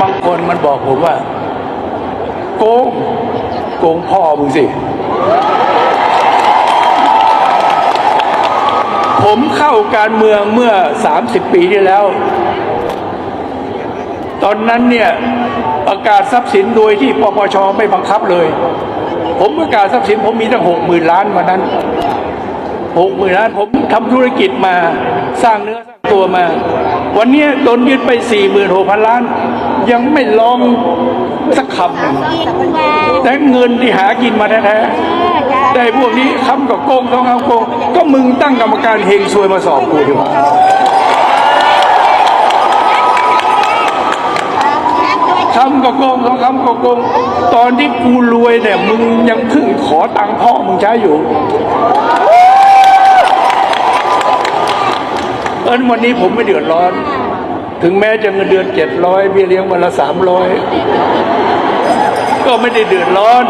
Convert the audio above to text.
บางคนมันบอกผมว่า โกง โกงพ่อมึงสิ ผมเข้าการเมืองเมื่อ 30 ปีที่แล้ว ตอนนั้นเนี่ยประกาศทรัพย์สินโดยที่ปปชไม่บังคับเลย ผมประกาศทรัพย์สินผมมีตั้งหกหมื่นล้านมานั้นหกหมื่นล้านผมทำธุรกิจมาสร้างเนื้อสร้างตัวมา วันนี้โดนยึดไปสี่หมื่นหกพันล้าน ยังไม่ลองสักคำหนึ่งแต่เงินที่หากินมาแท้ๆได้พวกนี้คำกับโกงต้องคำโกง ก็มึงตั้งกรรมการเฮงซวยมาสอบกูดีกว่าคำก็โกงสองคำก็โกง ตอนที่กูรวยเนี่ยมึงยังเพึ่งขอตังค์พ่อมึงใช้อยู่เอินวันนี้ผมไม่เดือดร้อน ถึงแม้จะเงินเดือนเจ็ดร้อยเบี้ยเลี้ยงวันละสามร้อยก็ไม่ได้เดือดร้อน